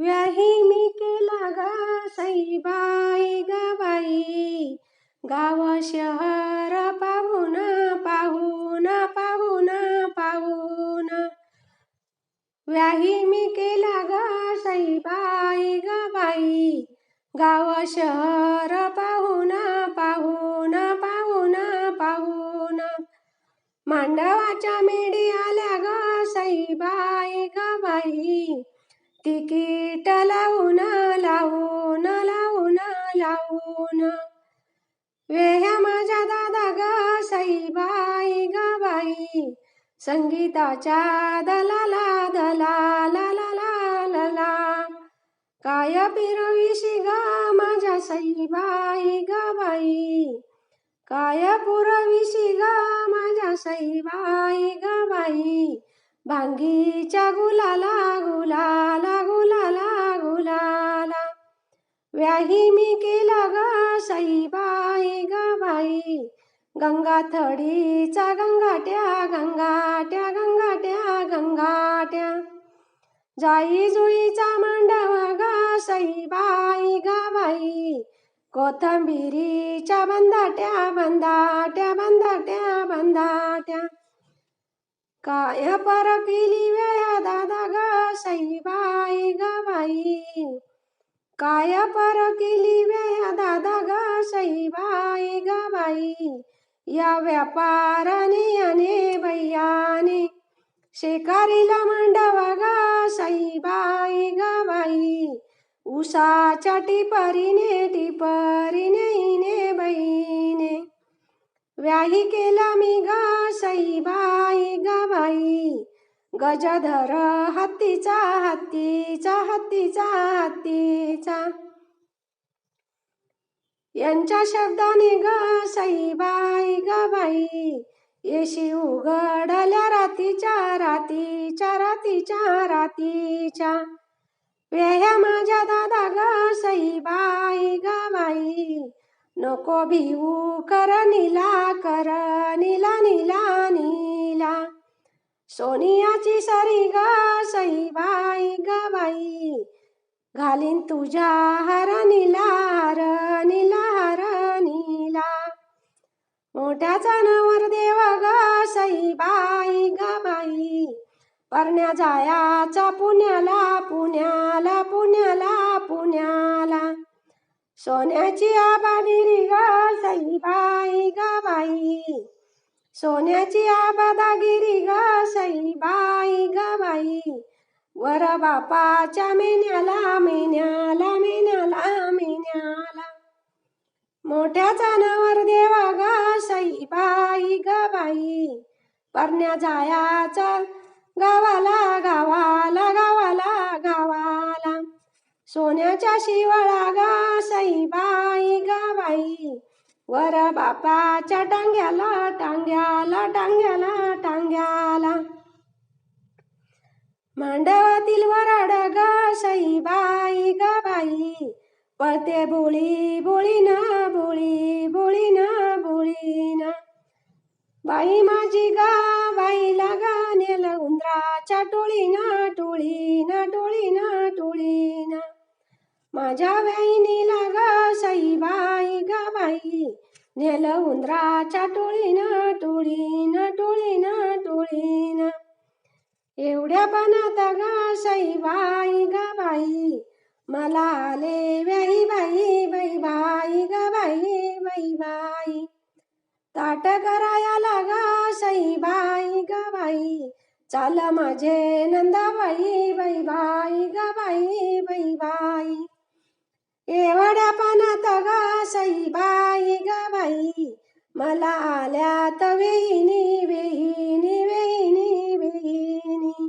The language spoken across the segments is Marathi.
व्याही मी केला गा सईबाई गवाई गाव शहर पाहून पाहून पाहून पाहून. व्याही मी केला गा सईबाई गवाई गाव शहर पाहून पाहून पाहून पाहून. मांडवाच्या मेडी आल्या ग सईबाई गवाई तिकीट लावून लावून लावून लावून. वेह्या माझ्या दादा ग सईबाई ग बाई. संगीताच्या दलाला दलाला ला ला काय पिरविशी ग माझ्या सईबाई ग बाई. काय पुरविशी ग माझ्या सईबाई ग बाई. भांगीच्या गुलाला गुलाला गुलाला गुलाला. व्याही मी केला ग सईबाई ग बाई गंगा थडीचा गंगाट्या गंगाट्या गंगाट्या गंगाट्या. जाई जुईचा मांडव ग साईबाई ग बाई कोथंबिरीच्या बंदाट्या बंदाट्या बंदाट्या बंदाट्या. काय परकिली वेळा दादा ग सईबाई ग बाई? काय परकिली वेळा दादा ग सईबाई ग बाई? या व्यापाराने याने बैयाने शेकारीला मांडवा ग सईबाई ग बाई. उसाच्या टिपरीने टिपरीने इने बहीने व्याही केला मी ग सईबाई गवाई. गजधर हत्तीचा हत्तीचा हत्तीचा हत्तीचा. यांच्या शब्दाने ग सईबाई गवाई. येशी उघडल्या रातीच्या रातीच्या रातीच्या रातीच्या. वेह्या माझ्या दादा ग सईबाई गवाई. नको भिऊ कर नीला कर नीला नीला नीला. सोनियाची सरी ग सईबाई ग बाई. घालीन तुझ्या हर नीला हर नीला हर नीला. मोठ्याचा नवर देव ग सईबाई ग बाई. परण्या जायाचा पुण्याला पुण्याला पुण्याला पुण्याला. सोन्याची आबादी ग सईबाई ग बाई. सोन्याची आबादागिरी ग सईबाई गबाई बाई. वर बापाच्या मेन्याला मेन्याला मेन्याला मेन्याला मोठ्या चानावर देवा ग सईबाई ग बाई. परण्या जायाचा गावाला गावाला सोन्याच्या शिवळा गा सईबाई गा बाई. वर बापाच्या टांग्याला टांग्याला टांग्याला टांग्याला. मांडवातील वराड गा सईबाई गा बाई. पळते बोळी बोळी ना बोळी बोळी ना बोळी ना बाई माझी गा बाईला गा नेल उंदराच्या टोळी ना टोळी ना माझ्या वहिनीला लागा सईबाई ग बाई. नेल उंदराच्या टोळीनं टोळीनं टोळीनं टोळीनं. एवढ्या पानात गा सईबाई ग बाई. मला आले व्याई बाई बाई बाई ग बाई बाई बाई. ताट कराया लागा सईबाई ग बाई. चाल माझे नंदाबाई बाई बाई ग बाई बाई बाई. एवढ्या पानात ग सईबाई ग बाई मला आल्यात वेहिनी वेहिनी वेहिनी वेहिनी.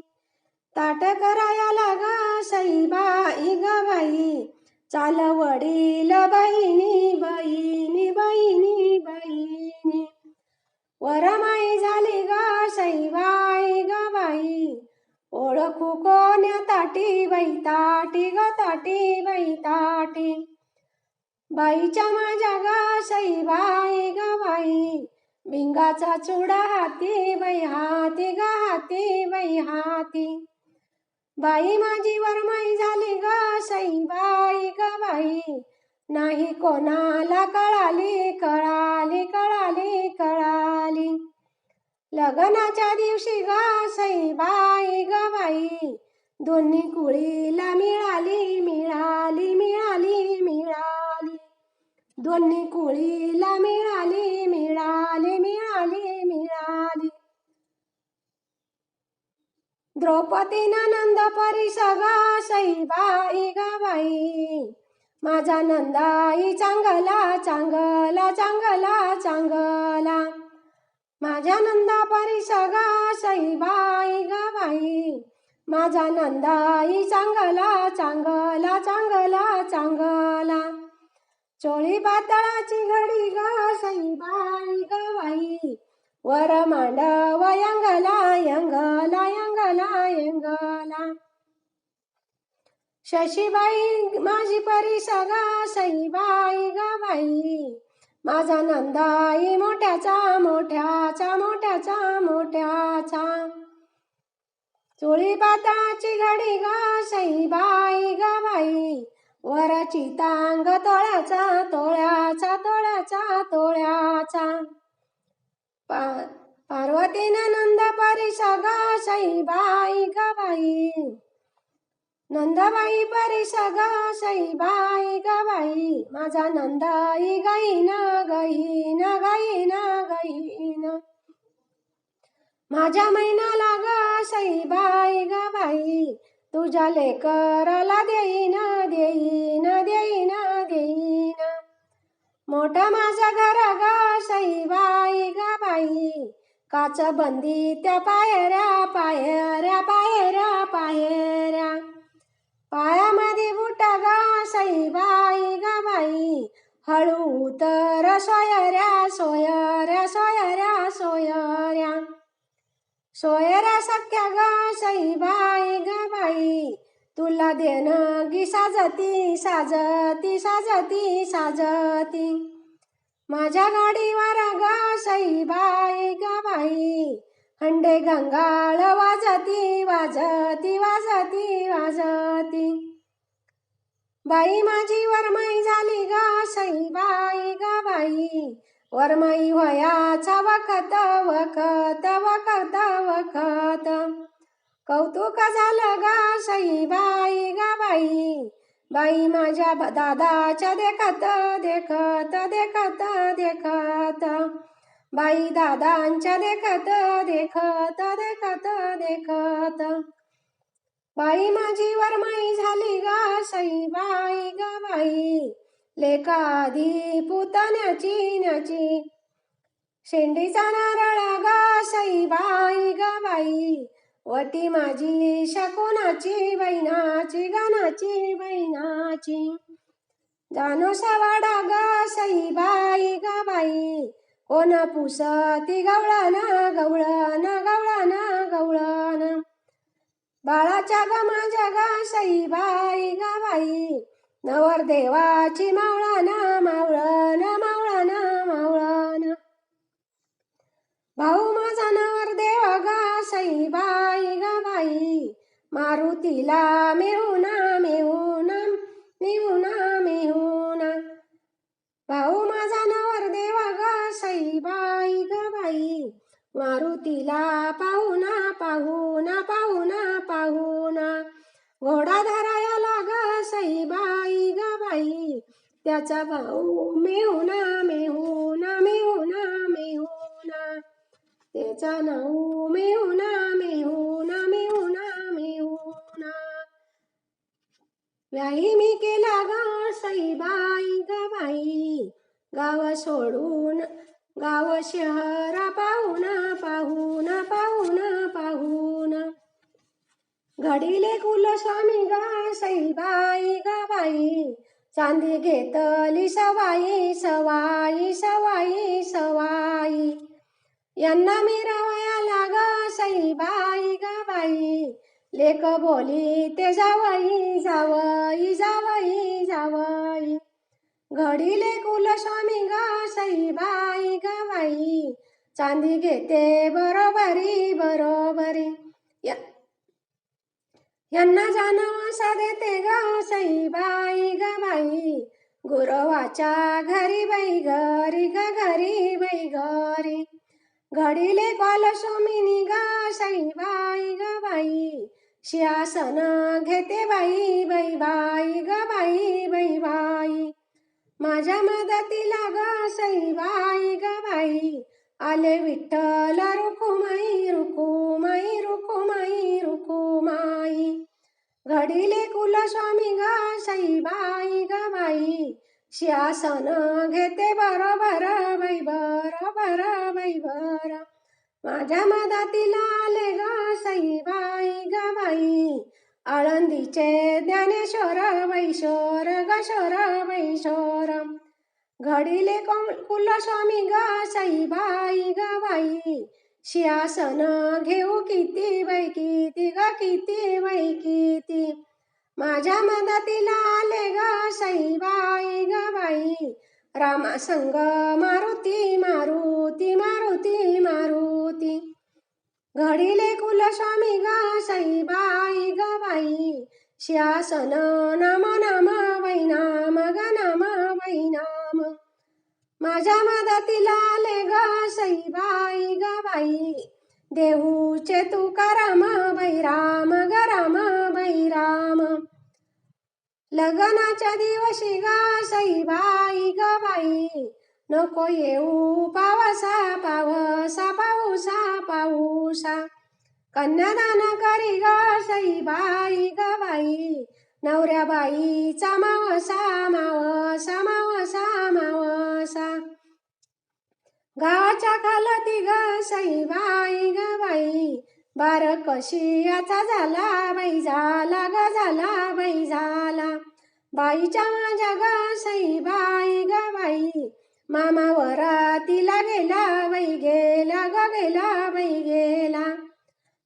ताट करायला ग सईबाई ग बाई चाल वडील बहिणी बहिणी बहिणी बहिणी. वरमाई झाली ग सईबाई ग बाई ओळखू कोण्या ताटी बाई ताटी ग ताटी बाई ताटी. बाईच्या माझ्या ग बाई ग बाई. भिंगाचा चुडा हाती बाई हाती ग हाती बाई हाती. बाई माझी वरमाई झाली ग सई बाई ग बाई. नाही कोणाला कळाली कळाली कळाली कळाली. लग्नाच्या दिवशी ग सईबाई ग बाई. दोन्ही कुळीला मिळाली मिळाली मिळाली मिळाली. दोन्ही कुळीला मिळाली मिळाली मिळाली मिळाली. द्रौपदीनं नंद परिसगा सईबाई ग बाई. माझा नंदाई चांगला चांगला चांगला चांगला. माझ्या नंदा परिसगा सगा गा बाई. माझा नंदाई चांगला चांगला चांगला चांगला. चोळी पातळाची घडी ग सईबाई गवाई वर मांडव यंगला यंगला यंगला यंगला. शशीबाई माझी परी सगा गवाई माझा नंदाई मोठ्याचा मोठ्याचा मोठ्याचा मोठ्याचा. चोळी पाताची घडी ग बाई ग बाई. वराची तांग तोळ्याचा तोळ्याचा तोळ्याचा तोळ्याचा. पा पार्वतीनं नंद परिसगा बाई ग बाई. नंदाबाई परिसगा ग साईबाई गबाई माझा नंदाई गाईन ना गाईन ना माझ्या महिनाला ग साईबाई गबाई तुझ्या लेकराला देईन देईन देईन देईन. मोठा माझा घर ग साईबाई गबाई काच बंदी त्या पायऱ्या पायऱ्या पायऱ्या पायऱ्या. पायामध्ये बुटा ग साईबाई ग बाई हळू उतर सोयऱ्या सोयऱ्या सोयऱ्या सोयऱ्या. सोयऱ्या सख्या ग साईबाई ग बाई तुला देणं गी साजती साजती साजती साजती. माझ्या गाडीवर ग साईबाई ग बाई खंडे गंगाळ वाजती वाजती वाजती वाजती. बाई माझी वरमाई झाली ग बाई ग बाई. वरमाई वयाचा वखत वखत वखत वखत. कौतुक झालं ग बाई ग बाई. बाई माझ्या दादाच्या देखत देखत देखत देखत. बाई दादांच्या देखत देखत देखत देखत. बाई माझी वरमाई झाली ग बाई ग बाई. लेखादी पुतण्याची न्याची. शेंडीचा नारळ सई बाई ग बाई. वटी माझी शकुनाची बैनाची गानाची बैनाची जानो सवाडा ग बाई ग बाई. कोण पुसती गवळण ना गवळण ना बाळाच्या ग माझ्या ग बाई ग नवर देवाची मावळा ना मावळण ना भाऊ माझा नवर देवा मारुतीला बाई ना मेहू मारुतीला मेहुना मेहुना मेहुना मेहुना. भाऊ माझा बाई बाई ग बाई. मारुतीला पाहुना पाहुना पाहुना पाहुना घोडा धरायला ग बाई ग बाई. त्याचा भाऊ मेहुना मेहुना मेहुना मेहुना त्याचा नाऊ मेहुना मेहुना मेहुना मेहुना व्याही मी केला ग बाई ग बाई. गाव सोडून गाव शहरा पाहुणा पाहुणा पाहुणा पाहुणा घडीले कुलस्वामी ग सईबाई गा बाई. चांदी घेतली सवाई सवाई सवाई सवाई. यांना मिरवयाला ग सईबाई गा बाई. लेक बोली ते जावई जावई जावई जावई. घडीले कुलस्वामी ग सईबाई गवाई चांदी घेते बरोबरी बरोबरी. यांना जानवासा देते ग सईबाई गवाई गुरवाच्या घरी बाई घरी ग घरी बाई घरी. घडीले कॉल सोमिनी ग बाई ग बाई. शियासन घेते बाई बाई बाई ग बाई बाई बाई. माझ्या मदतीला ग बाई ग बाई. आले विठ्ठल रुकुमाई रुकुमाई रुकुमाई रुकुमाई घडीले कुल स्वामी ग बाई ग बाई. शियासन घेते बरोबर बाई बरोबर बाई बर माझ्या मदतीला आले ग बाई ग बाई. आळंदीचे ज्ञानेश्वर वैशोर गशोर वैशोर घडीले कुलस्वामी ग साईबाई गवाई शियासन घेऊ किती वै किती ग किती वै किती. माझ्या मदतीला आले ग साईबाई गवाई रामासंग रामा संग मारुती मारुती मारुती मारुती. घडीले कुलस्वामी ग साईबाई ग बाई. श्यासन नाम नाम वैनाम ग नाम वैनाम. माझ्या मदतीला आले ग साईबाई ग बाई. देहूचे तुकाराम बैराम ग राम बैराम. लग्नाच्या दिवशी ग साईबाई ग बाई. नको येऊ पावसा पाव पाऊसा कन्यादान करी ग बाई ग बाई। नवऱ्या बाईचा मावसा मावसा मावसा मावसा गावाच्या खालती ग बाई ग बाई। बार कशी याचा झाला बाई झाला ग झाला बाई झाला। बाईच्या माझ्या ग बाई ग बाई। मामा वरातीला गेला वै गेला ग गेला वै गेला.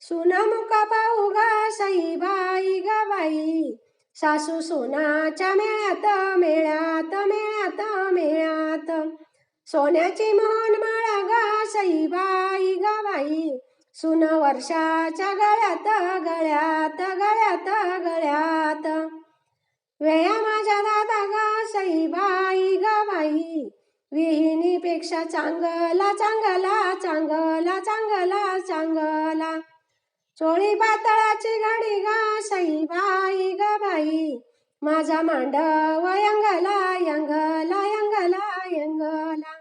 सुना मुका पाहू गा साईबाई ग बाई. सासू सोनाच्या मेळ्यात मेळ्यात मेळ्यात मेळ्यात. सोन्याची मोहन माळा गा साईबाई ग बाई. सुन वर्षाच्या गळ्यात गळ्यात गळ्यात गळ्यात. वेळा माझ्या दादा गा साईबाई ग बाई. विहिणीपेक्षा चांगला चांगला चांगला चांगला चांगला. चोळी पातळाची गाडी गा साईबाई ग बाई. माझा मांडव यंगला यंगला यंगला यंगला.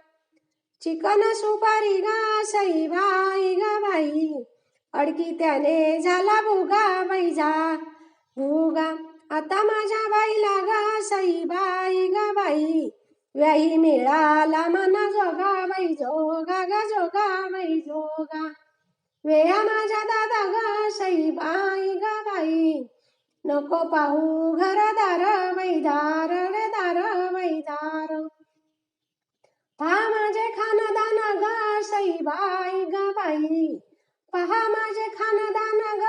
चिकन सुपारी गा साईबाई ग बाई. अडकी त्याने झाला भुगा बैजा. भुगा आता माझ्या बाईला गा बाई ग बाई. व्याही मिळाला मना जोगा वै जोगा गा जोगा वै जोगा. वेया माझ्या दादा गा बाई ग बाई. नको पाहू घरदार बाई दार रे दार वैदार. पहा माझे खानदान ग बाई ग बाई. पहा माझे खानदान ग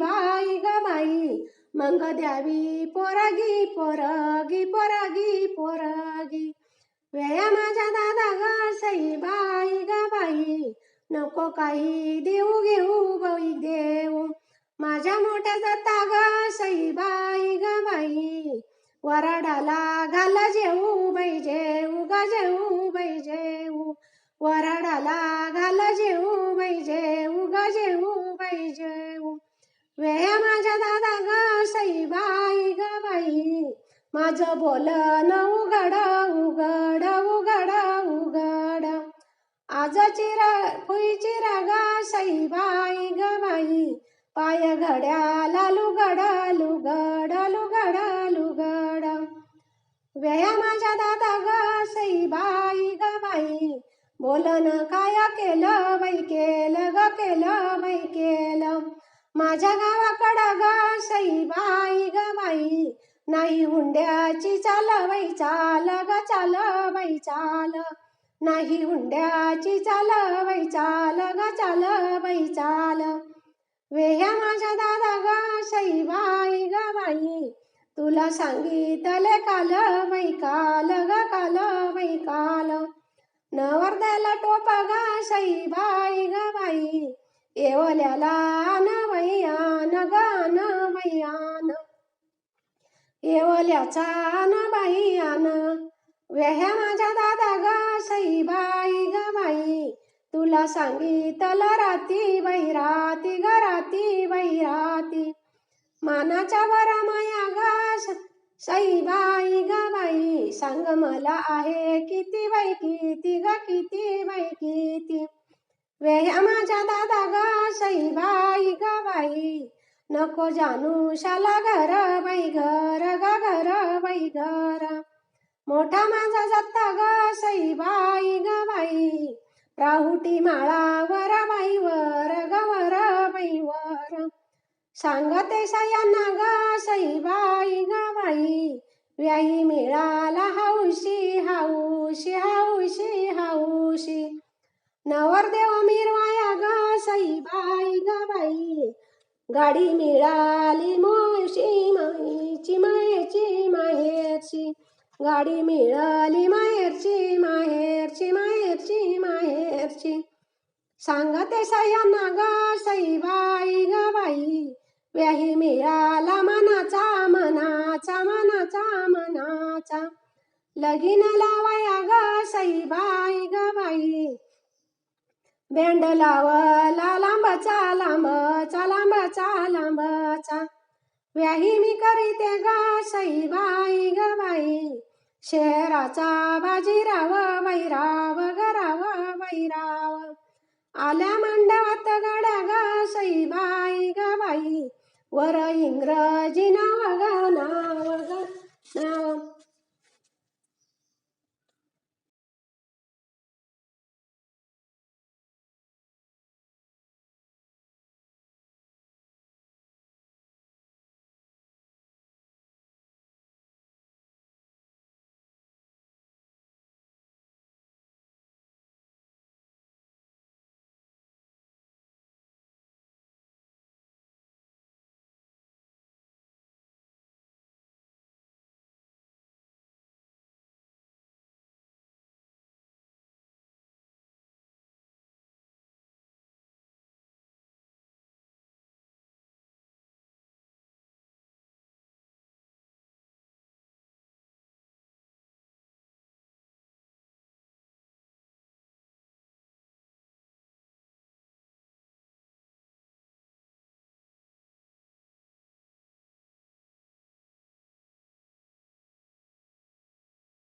बाई ग बाई. मंग द्यावी पोरागी पोरगी पोरागी पोरगी. वेया माझ्या दादा ग बाई ग बाई. नको काही देऊ घेऊ बाई देऊ. माझ्या मोठ्या जाता ग बाई ग बाई. वराडाला घाल जेऊ बाई जेऊ ग जेऊ बाई जेऊ. वराडाला घाल जेऊ बाई जेऊ ग जेऊ बाई जेऊ. वेया माझ्या दादा ग बाई ग बाई. माझं बोलन उघड उघड उघड उघड. आज चिरा फुईची रागा ग बाई ग बाई. पाय घड्याला लुगड लुगड लुगड लुगड. वेया माझ्या दादा ग बाई ग बाई. बोलन काय केलं बाई केलं ग केलं बाई केलं माझ्या गावाकडं ग बाई ग बाई. नाही हुंड्याची चाल बाई चाल ग चाल बाई चाल. नाही हुंड्याची चाल बाई चाल ग चाल बाई चाल. वेह्या माझ्या दादा ग बाई ग बाई. तुला सांगितले काल बाई काल ग काल बाई काल. नवरद्याला टोप ग बाई ग बाई. येवल्याला न गान बैयान येवल्याचा न. बाईयान व्याह्या माझ्या दादा ग सईबाई ग बाई. तुला सांगितलं राती बहिराती ग राती बहिराती मानाच्या वर माया ग सईबाई ग बाई. सांग मला आहे किती बाई किती ग किती बाई किती? वेह्या माझ्या दादा ग सईबाई ग बाई. नको जानू शाला घर बाई घर ग घर बाई घर. मोठा माझा जाता ग सईबाई ग बाई. प्राहुटी माळा वर बाई वर ग वर बाई वर. सांगते सयांना ग सईबाई ग बाई. व्याई मिळाला हौशी हौशी हौशी हौशी. नवरदेव मिरवाया ग सईबाई ग बाई. गाडी मिळाली मोशी माईची माहेरची माहेरची. गाडी मिळाली माहेरची माहेरची माहेरची माहेरची. सांगते सयांना ग सईबाई ग बाई. व्याही मिळाला मनाचा मनाचा मनाचा मनाचा. लगीन लावाया ग सईबाई ग बाई. भेंड लावला लांबचा लांबचा लांबचा लांबचा. व्याही मी करीते गा सईबाई ग बाई. शहराचा बाजीराव वैराव गराव वैराव. आल्या मांडवात गाड्या ग सईबाई ग बाई. वर इंग्रजी नाव ग नाव ग नाव